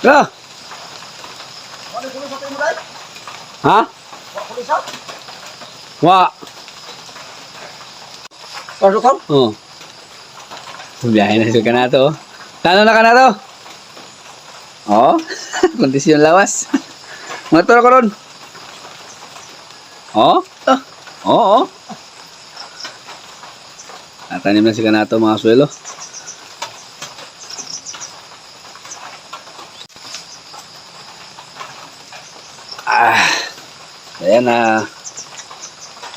Ka! Dahil? Ha? Wa! Pasok ka? Oh. Biyahe na sa kanato. oh. Tano na kanato? Oh. Kondisyon lawas. Motor ko ron. Oh. Ah. Oo. Oh, Tatanim na si kanato mga swelo. Ah. Ayan na.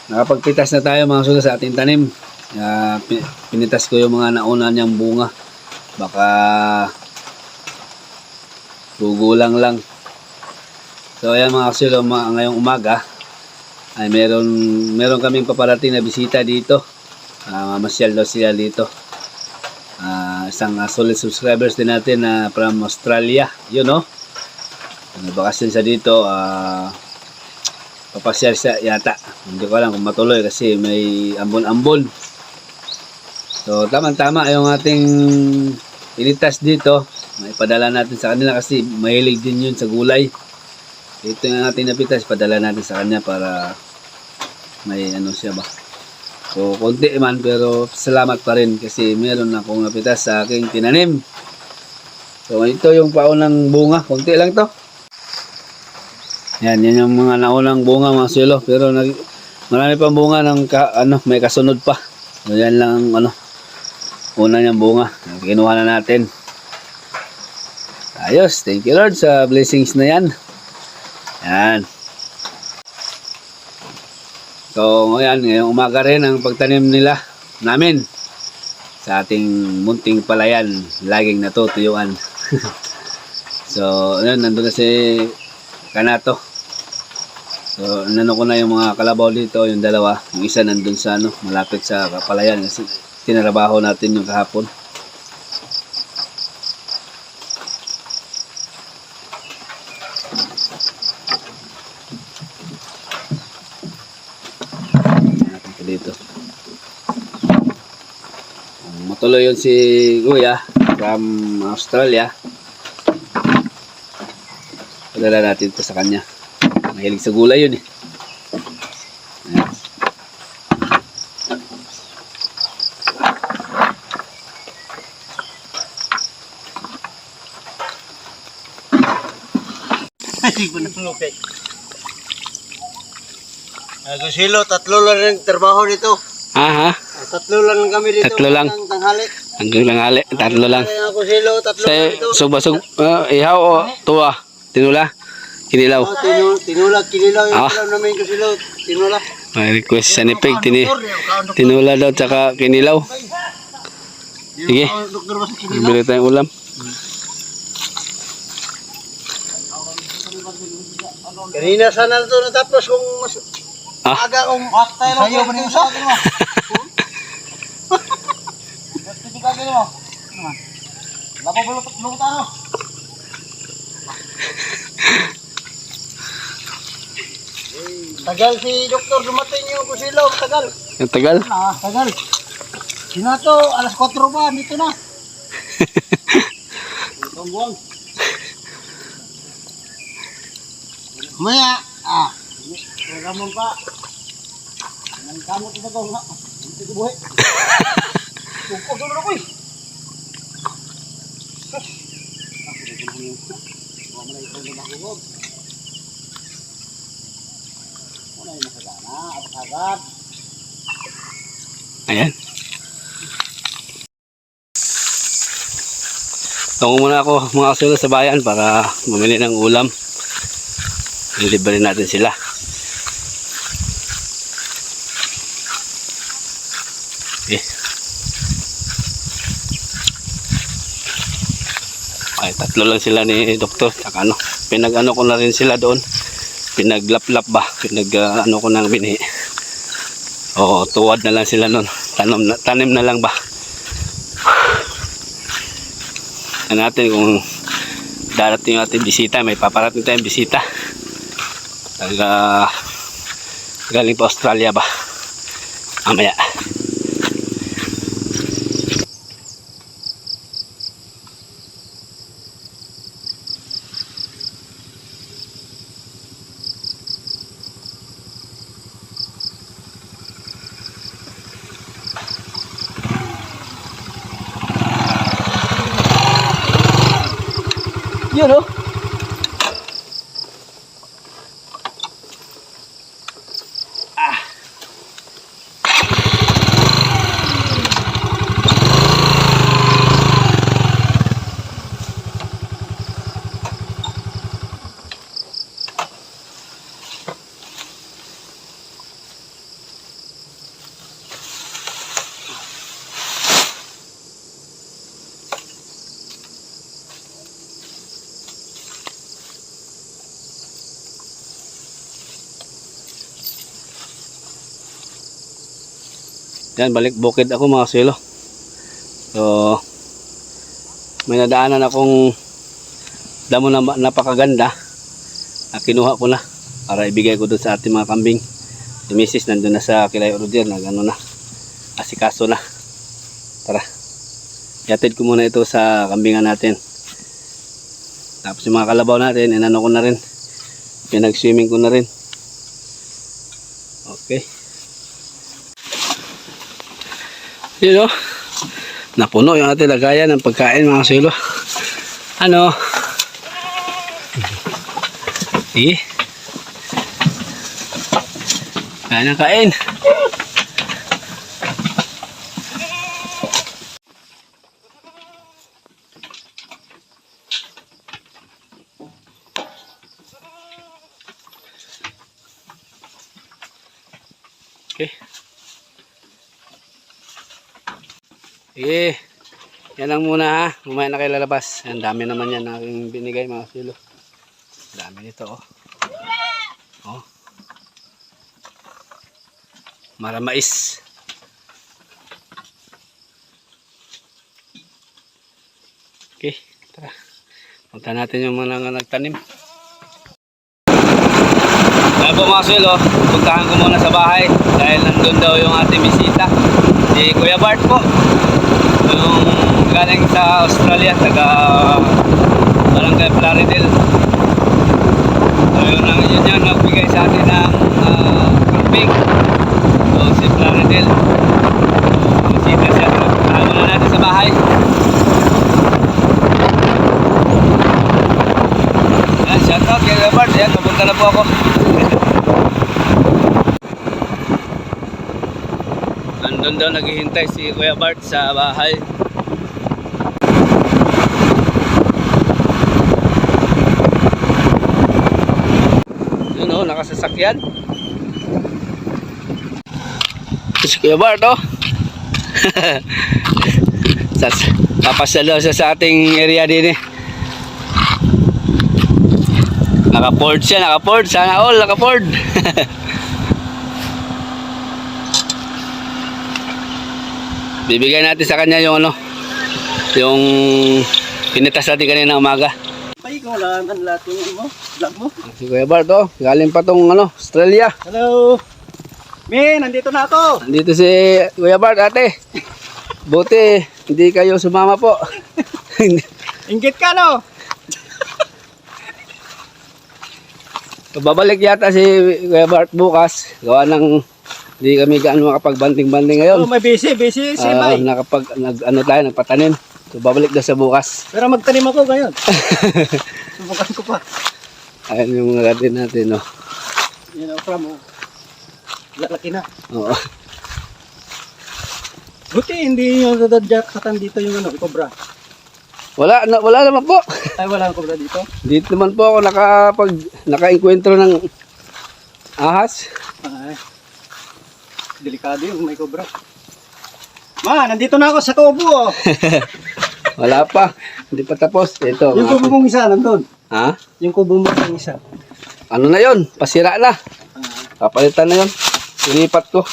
nakapagpitas na tayo mga swelo sa ating tanim. Pi- pinitas ko yung mga nauna niyang bunga. Baka gugulang lang. So ayan mga kasilo, ma- ngayong umaga ay meron meron kaming paparating na bisita dito. Ah, mamasyal daw sila dito. Ah, isang ah, solid subscribers din natin na from Australia. Yun no. Nagbakasyon siya dito. Ah, papasyal siya yata. Hindi ko alam kung matuloy kasi may ambon-ambon. So, tama-tama yung ating initas dito. May padala natin sa kanila kasi mahilig din yun sa gulay. Ito yung ating napitas, padala natin sa kanya para may ano siya ba. So, konti man pero salamat pa rin kasi meron akong napitas sa aking tinanim. So, ito yung paunang bunga. Konti lang to. Yan, yan yung mga naunang bunga mga silo. Pero nag, marami pang bunga ng ka, ano, may kasunod pa. So, yan lang ang, ano, una niyang bunga. Kinuha na natin. Ayos. Thank you Lord sa blessings na yan. Yan. So, ngayon, ngayong umaga rin ang pagtanim nila namin sa ating munting palayan. Laging natutuyuan. so, ayun, nandun na si Kanato. So, nano ko na yung mga kalabaw dito, yung dalawa. Yung isa nandun sa ano, malapit sa palayan kasi tinarabaho natin yung kahapon. dito. Um, Matuloy yun si Kuya from Australia. Padala natin ito sa kanya. Mahilig sa gulay yun eh. Ayan. Hindi ko nalukay. Ako silo, tatlo lang ang trabaho nito. Ah, ha? Ah, Tatlo lang kami dito. Tatlo lang. Ang tanghali. Hanggang lang ali. Tatlo lang. Ako silo, tatlo lang dito. sugba sug uh, ihaw o tuwa. Tinula. Kinilaw. Oh, tinu- tinulag, kinilaw yung Ah. kilaw namin ko silo. Tinulag. May request sa ni Peg. Tini, tinula daw tsaka kinilaw. Sige. Kinilaw? Bili tayong ulam. Kanina sana ito natapos kung mas Ah. aga kung sayo pa rin sa akin mo. Tagal si doktor dumating yung kusilaw, tagal. Ang tagal. Ah, tagal. Sinato, alas 4 ba, dito na. Itong buwang. Maya, ah, programon pa. Nang kamot ito ko, ha? Ito ko buhay. Tungkol sa ko eh. Agad. Ayan. Tungo muna ako mga kasulo sa bayan para bumili ng ulam. Libre natin sila. Okay. Ay, tatlo lang sila ni doktor. Saka ano, pinag-ano ko na rin sila doon. Pinaglaplap ba? Pinag-ano ko ng binhi. Oo, tuwad na lang sila nun. Tanim na, tanim na lang ba? Ano natin kung darating yung ating bisita, may paparating tayong bisita. Taga galing pa Australia ba? Mamaya. Yun oh. Yan, balik bukid ako mga silo. So, may nadaanan akong damo na napakaganda na kinuha ko na para ibigay ko doon sa ating mga kambing. Si Mrs. nandun na sa Kilay Orodier, nag ano na, asikaso na. Tara, yatid ko muna ito sa kambingan natin. Tapos yung mga kalabaw natin, inano ko na rin. Pinag-swimming ko na rin. Okay. Yun o. Napuno yung ating lagayan ng pagkain mga silo. Ano? Sige. Kain ng kain. Okay. Sige. Yan lang muna ha. Mamaya na kayo lalabas. Ang dami naman yan na aking binigay mga silo. Dami nito oh. Oh. Maramais. Okay. Tara. Punta natin yung mga nagtanim. Kaya po mga silo, puntahan ko muna sa bahay dahil nandun daw yung ating bisita. Si Kuya Bart po. Yung galing sa Australia, taga Barangay Plaridel. So yun, ang, yun yung nagbigay sa atin ng uh, camping. So si Plaridel. So, bisita siya. Puntahan muna natin sa bahay. Yan, shoutout kay Kuya Bart. Yan, papunta na po ako. Nandun daw naghihintay si Kuya Bart sa bahay. Nakasasakyan. Si Kuya Bart o. Sas, papasyal daw siya sa ating area din eh. Naka-Ford siya, naka-Ford. Sana all, naka-Ford. Bibigay natin sa kanya yung ano, yung pinitas natin kanina umaga. Ikaw lang ang lahat yung mo, vlog mo. Si Kuya Bart, oh, galing pa tong ano, Australia. Hello! Min, nandito na ako! Nandito si Kuya Bart, ate. Buti, hindi kayo sumama po. Inggit ka, no? Babalik yata si Kuya Bart bukas. Gawa ng hindi kami gaano makapagbanting-banting ngayon. Oh, may busy, busy si Ah, Bay. nakapag, nag, ano tayo, nagpatanim. So, babalik daw sa bukas. Pero magtanim ako ngayon. Subukan ko pa. Ayan yung mga garden natin, no. Yan ang from, oh. Lalaki na. Oo. Buti hindi yung dadadjakatan dito yung ano, cobra. Wala, na, wala naman po. Ay, wala ang cobra dito. Dito naman po ako nakapag, naka-encuentro ng ahas. Ay. Delikado yung may cobra. Ma, nandito na ako sa kubo, oh. Wala pa. Hindi pa tapos. Ito. Yung kubo mong isa, nandun. Ha? Yung kubo mo yung isa. Ano na yon? Pasira na. Ah, Papalitan na yon. Ilipat ko.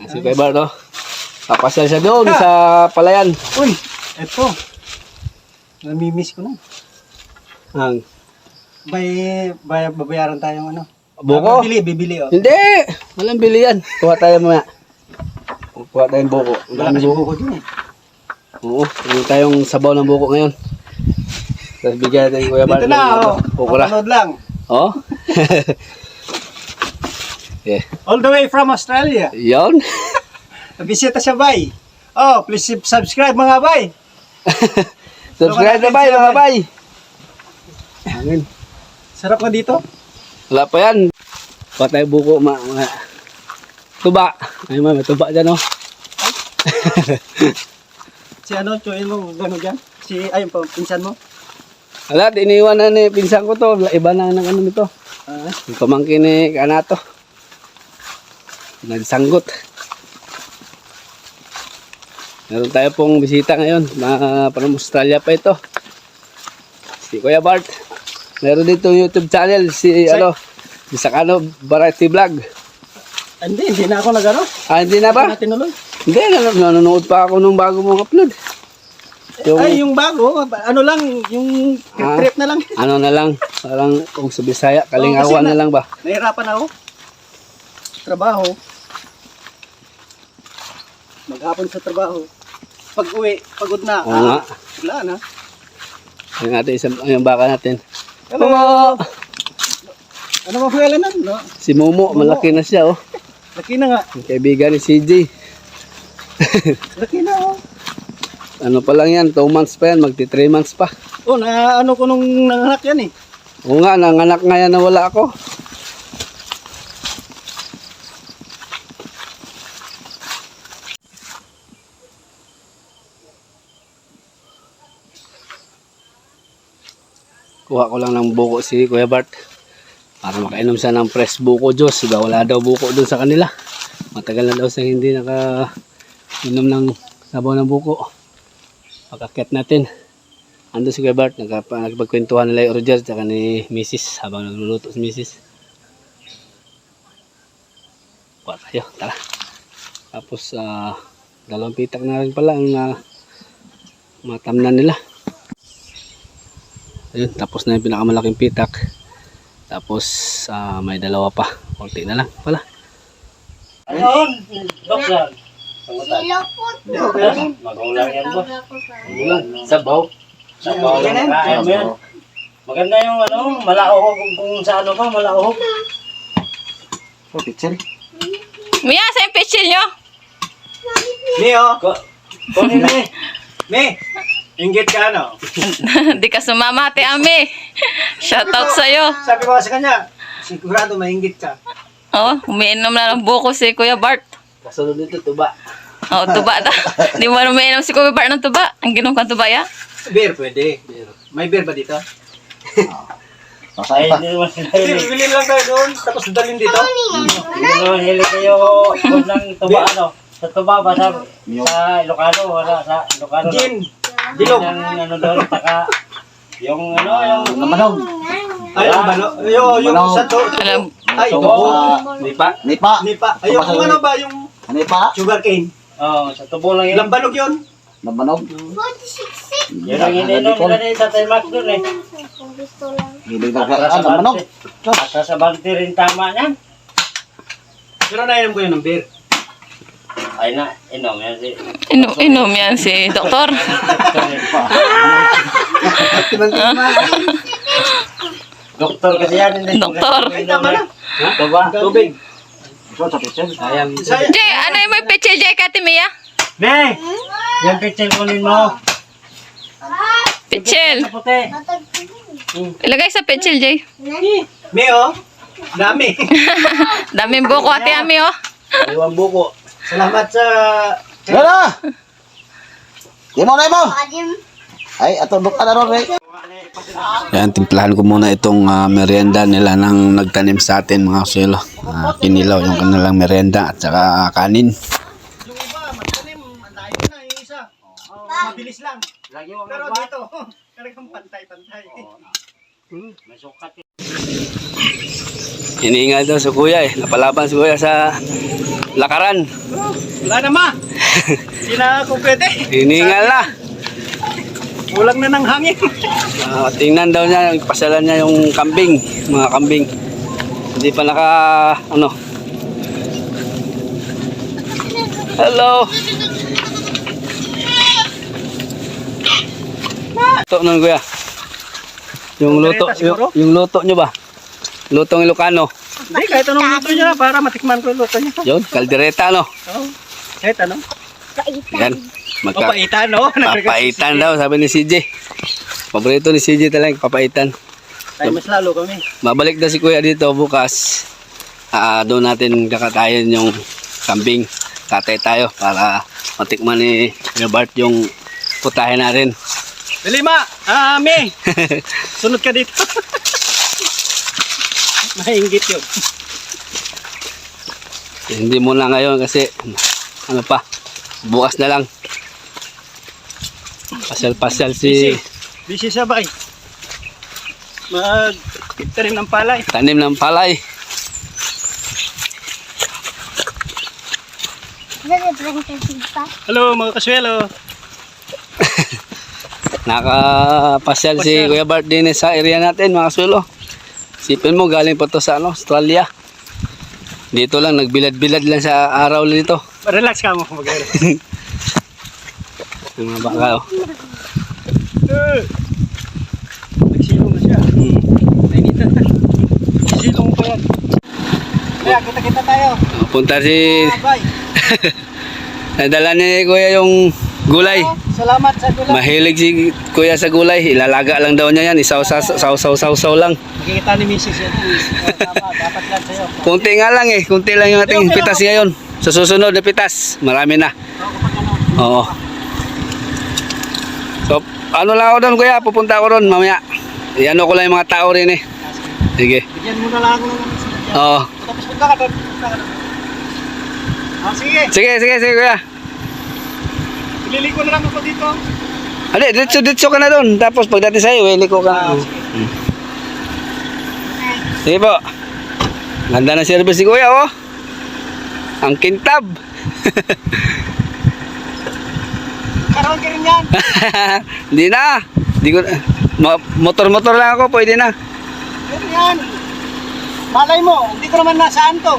Si Kuya Bardo. Papasyal siya doon sa palayan. uy, eto. Namimiss ko na. Ang Bay, bay, babayaran tayong ano. buko. Ah, bibili, bibili, oh. Hindi. Walang bili yan. Kuha tayo mamaya. Kuha tayong buko. Wala kasi buko. buko dun eh. Oo. Meron tayong sabaw ng buko ngayon. Tapos bigyan natin Kuya Bardo. Dito na, oh. Buko na. Napanood lang. Oh. yeah. All the way from Australia. Yon. Bisita siya, bay. Oh, please subscribe mga bay. Subscribe na bay, mga bay. Amin. Sarap nga dito. Wala pa yan. Patay buko, ma. ma. Tuba. Ay, ma, may tuba dyan, oh. Si ano, chuin mo, gano'n dyan. Si, ayun pa, pinsan mo. Wala, iniwan na ni pinsan ko to. Iba na ng ano nito. Ah, Yung pamangkin ni Kanato. Nagsanggot. Meron tayo pong bisita ngayon. Na from Australia pa ito. Si Kuya Bart. Meron dito YouTube channel. Si Sa- ano. Si Sakano Variety Vlog. hindi, hindi na ako nag-ano. Ah, hindi na ba? Hindi na tinuloy. Hindi, nan- nanonood pa ako nung bago mong upload. Yung, Ay, yung bago, ano lang, yung Ah. trip na lang. ano na lang, parang kung sa Bisaya, kalingawan Oo, kasi na, na- lang ba? Nahirapan ako. Trabaho. Maghapon sa trabaho. Pag uwi, pagod na. Oo nga. Wala na. Yung natin, isang, yung baka natin. Hello. Ano ba pangalan No? Si Momo, malaki na siya, oh. Laki na nga. Yung kaibigan ni CJ. Laki na oh. Ano pa lang yan, 2 months pa yan, magti 3 months pa. Oh, na ano ko nung nanganak yan eh. Oo nga, nanganak nga yan na wala ako. Kuha ko lang ng buko si Kuya Bart. Para makainom siya ng fresh buko juice. Diba, wala daw buko dun sa kanila. Matagal na daw siya hindi naka inom ng sabaw ng buko. Pagkakit natin. Ando si Kuya Bart, nagpa, nagpagkwentuhan nila yung Roger at ni Mrs. habang nagluluto si Mrs. Kuha tayo, tara. Tapos, ah, dalawang pitak na rin pala ang uh, matamnan nila. Ayun, tapos na yung pinakamalaking pitak. Tapos, ah, may dalawa pa. Kunti na lang pala. Ayun, doktor. Magulang yan ba? Sabaw. Sabaw mo yan. Maganda yung ano, malaohog kung, kung sa ano ka, malaohog. Oh, picture. Mia, sa yung pitchil nyo? Me oh. Ko, kunin eh. Me. Inggit ka ano? Di ka sumama, ate Ami. Shoutout sa'yo. Sabi ko sa kanya, sigurado mainggit ka. Oh, umiinom na ng buko si Kuya Bart. Kasunod nito, tuba. Oh, tuba ta. Di mo na umiinom si Kuya Bart ng tuba. Ang ginom kang tuba ya? Beer pwede. May beer ba dito? Ay, hindi naman sila Hindi, hilig. bibili lang tayo doon. Tapos dalhin dito. Hindi naman hilig kayo kung ng tuba ano. Sa tuba ba sa, sa Ilocano, wala sa Ilocano. Gin. Bilog. Yung ano doon, taka. Yung ano, yung Namanog. Ay, yung balo. Yung, yung sa to. Alam, Ay, Tubo. tubo. Di pa? Nipa. Nipa. Ay, yung ano ba, yung Nipa. sugar cane. Oh, sa tubo lang yun. Lambanog yun. Nabanog. Yun ang ininom nila ni Tatay Max doon eh. Hindi na Atra ah, sa bante. Atra sa bante rin tama niyan. Pero nainom ko yun ng beer. Ay na, inom yan si. inom, inom yan si Doktor. Doktor kasi yan. Doktor. Tama na. Tubig. So, sa picture. Ayan. Sayang. Jay, ano yung may pitchil, Jay, kati Mia? Ne! Yan pitchel kunin mo. Pitchil. Sa puti. Ilagay sa pitchil, Jay. Me, oh. Dami. Daming buko, ate Ami, oh. Iwan buko. Salamat sa... Wala! Di mo na mo. Ay, ato duk na ron, eh. Yan, timplahan ko muna itong ah, merienda nila nang nagtanim sa atin mga suelo. Ah, kinilaw yung kanilang merienda at saka kanin. Yung iba, magtanim. Ang layo na yung isa. Oh, mabilis lang. Lagi mo Pero dito, talagang pantay-pantay. May sukat yun. Iniingal daw sa kuya eh. Napalaban si kuya sa lakaran. Wala na ma. Hindi na pwede. Iniingal na. Kulang na ng hangin. Ah, tingnan daw niya, pasalan niya yung kambing, mga kambing. Hindi pa naka, ano. Hello. Luto nun kuya. Yung luto, yung, yung luto nyo ba? Lutong Ilocano. Hindi, kahit anong luto niya para matikman ko yung luto niya. Yun, kaldereta no. Oo. Kahit ano. Yan. Magka- Papaitan, no? papaitan daw, sabi ni CJ. Paborito ni CJ talaga, papaitan. Tayo mas lalo kami. Babalik na si Kuya dito bukas. Ah, doon natin kakatayin yung kambing. Katay tayo para matikman ni Bart yung putahe natin. Lima! Ah, me! Sunod ka dito. Mahinggit yun. Hindi muna ngayon kasi ano pa, bukas na lang. Pasyal-pasyal si Busy ba eh? Mag... rin ng palay. tanim ng palay. Hello mga kaswelo. Nakapasyal si. Kuya Bart din sa area natin mga sulo. Sipin mo galing pa to sa ano, Australia. Dito lang nagbilad-bilad lang sa araw nito. Relax ka mo. Mag Yung mga baka oh. Nagsilong na siya. Nainitan na. Silong pa yan. Kaya kita-kita tayo. Punta si Bye. nadala ni Kuya yung gulay. Salamat sa gulay. Mahilig si Kuya sa gulay. Ilalaga lang daw niya yan. Isaw saw saw saw saw, saw lang. Makikita ni Mrs. yan. Oh, tama, dapat lang sa'yo. Kunti nga lang eh. Kunti lang yung ating pitas ngayon. Sa susunod na pitas, marami na. Oo. So, ano lang ako doon kuya, pupunta ako doon mamaya. Iano ko lang yung mga tao rin eh. Sige. Bigyan mo na lang ako ng. Oo. Tapos punta ka doon. Ah, sige. Sige, sige, sige kuya. Ililiko na lang ako dito. Ade, ditso, ditso ka na doon. Tapos pagdating sa'yo, wili ko ka Ah, na. sige. Sige po. Ganda na service si kuya oh. Ang kintab. Karoon ka rin yan. Hindi na. Hindi ko motor-motor lang ako, pwede na. Yan yan. Malay mo, hindi ko naman nasaan to.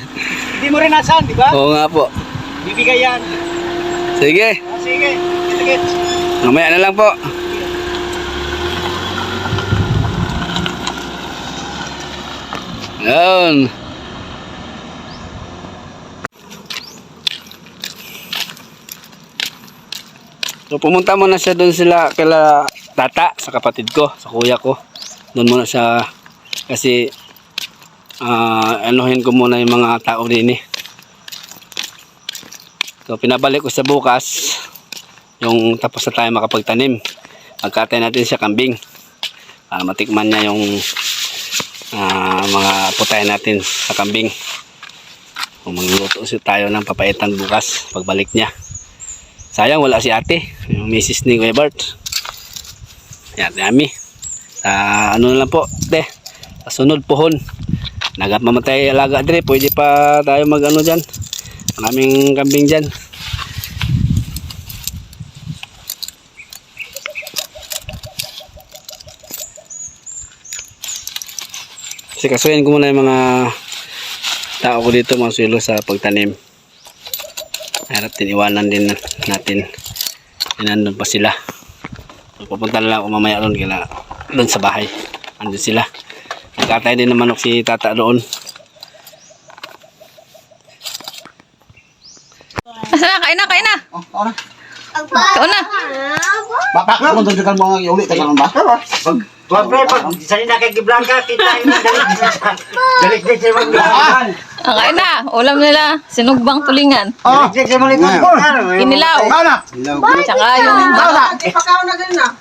hindi mo rin nasaan, di ba? Oo nga po. Bibigay yan. Sige. Ah, sige. Kita-kits. Mamaya na lang po. Yun. So pumunta muna siya doon sila kila tata sa kapatid ko, sa kuya ko. Doon muna siya kasi ah anuhin ko muna yung mga tao din eh. So pinabalik ko sa bukas yung tapos na tayo makapagtanim. Pagkatay natin siya kambing para matikman niya yung ah, mga putahe natin sa kambing. Kung magluluto siya tayo ng papaitan bukas pagbalik niya. Sayang wala si ate, yung misis ni Kuya Bart. Yan, yami. Sa ano na lang po, te. Sa sunod pohon. Nagap mamatay alaga dire, pwede pa tayo mag ano dyan. Maraming kambing dyan. Kasi kasuhin ko muna yung mga tao ko dito mga sa pagtanim. Harap tiniwanan din natin. Nandun pa sila. Pupunta na lang ako mamaya doon kila doon sa bahay. Andun sila. Nagkatay din ng manok si tata doon. Asa na, kain na, kain na. Oh, ako na. Ikaw na. Bapak, kung tunjukan mo ang iulit, tayo ba? Wag pre, pag sali na kay Giblangka, kita yung dalik dalik din sa mga Ah, kain na. Ulam nila, sinugbang tulingan. Dalik din sa mga likod ko. Inilaw. Na! Tsaka yung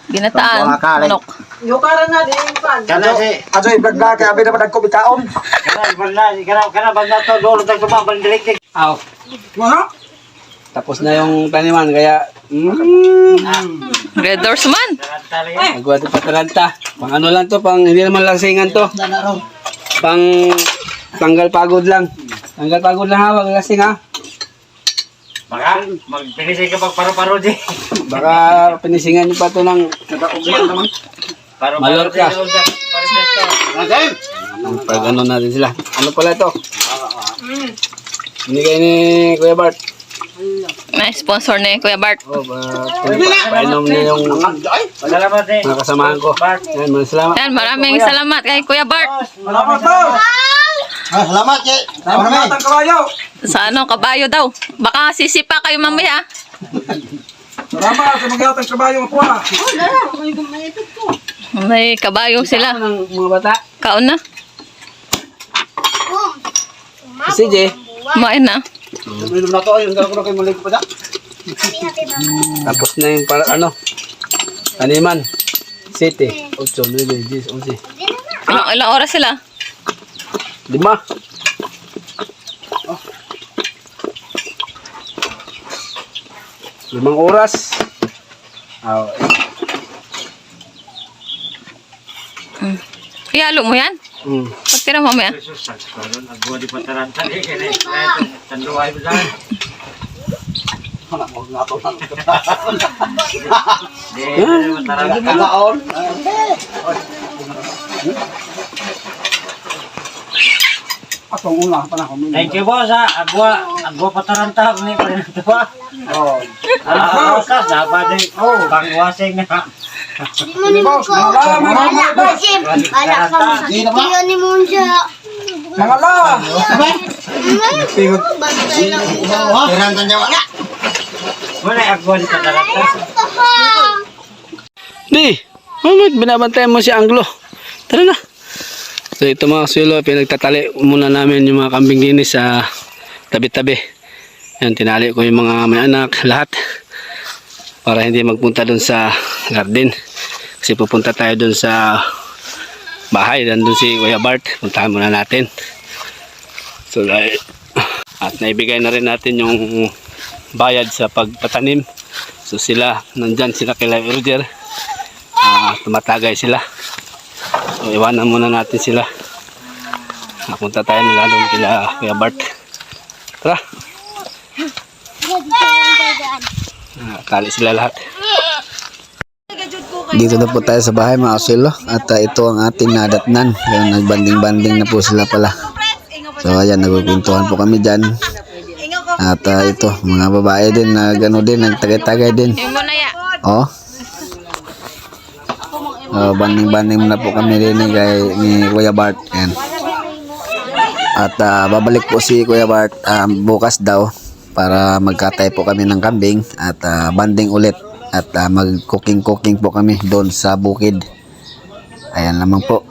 ginataan. Mga kalay. Manok. Kana si Adoy, bagla kaya abi naman nagkumitaon. kana banda, kana kana banda to dolo tag tumabal dalik din. Aw. Ano? Tapos na yung taniman kaya Red doors man. Tali yan. Nagwa pa talanta. Pang ano lang to, pang hindi naman lasingan to. Pang tanggal pagod lang. Tanggal pagod lang hawag lasing ha. Baka magpinisay ka pag paro-paro di. Baka pinisingan niyo pa to ng Paro-paro Malor ka. di. Paro-paro. pag ano natin sila. Ano pala to? Binigay ni Kuya Bart. May sponsor ni Kuya Bart. Oh, ba, painom yung Salamat eh. mga kasamahan ko. Bart. Yan, maraming salamat. Yan, maraming salamat kay Kuya Bart. Salamat. Ah, salamat, Che. Ako na, Salamat ang kabayo. Sa ano, kabayo daw. Baka sisipa kayo mamaya. Salamat sa mga yatang kabayo po ah. May kabayo sila. Ano ng mga bata? Kaon na. Si J. Kumain na. Minum na to ay ang gagawin ko kay mulay ko pa da. Tapos na yung para ano. Animan. City. 8, 9, 10, 11. Ilang, ilang oras sila? Lima. Limang oras. Ah, Ihalo mo yan? mm. Mamaya. Eh, kaya na. Kalaon. Atong una pa na ko. Thank you boss ha. Agwa, agwa pataranta. Ni pa rin ito ba? Oh. Ah, sa dapat din. Oh, bangwasing na. Boss, mga mga boss. Ala ka mo sa kitiyan ni Monja. Mga la. Ito. Tirang tanya wala. Wala agwa di pataranta. Di, mamad, binabantayan mo si Anglo. Tara na. So ito mga kasulo, pinagtatali muna namin yung mga kambing din sa tabi-tabi. Yan, tinali ko yung mga may anak, lahat. Para hindi magpunta dun sa garden. Kasi pupunta tayo dun sa bahay. Nandun si Kuya Bart. Puntahan muna natin. So dahil, at naibigay na rin natin yung bayad sa pagpatanim. So sila, nandyan sila kila Roger. Ah, tumatagay sila. So, iwanan muna natin sila. Napunta tayo na lalo kila Kuya Bart. Tara. Ah, tali sila lahat. Dito na po tayo sa bahay mga kasilo at ah, ito ang ating nadatnan. Yung nagbanding-banding na po sila pala. So ayan, nagpipintuhan po kami dyan. At ah, ito, mga babae din na gano din, nagtagay-tagay din. Oh. Oh, banding-banding na po kami din ni, kay, ni Kuya Bart. Ayan. At ah, babalik po si Kuya Bart ah, bukas daw para magkatay po kami ng kambing at ah, banding ulit at ah, mag-cooking-cooking po kami doon sa bukid. Ayan lamang po.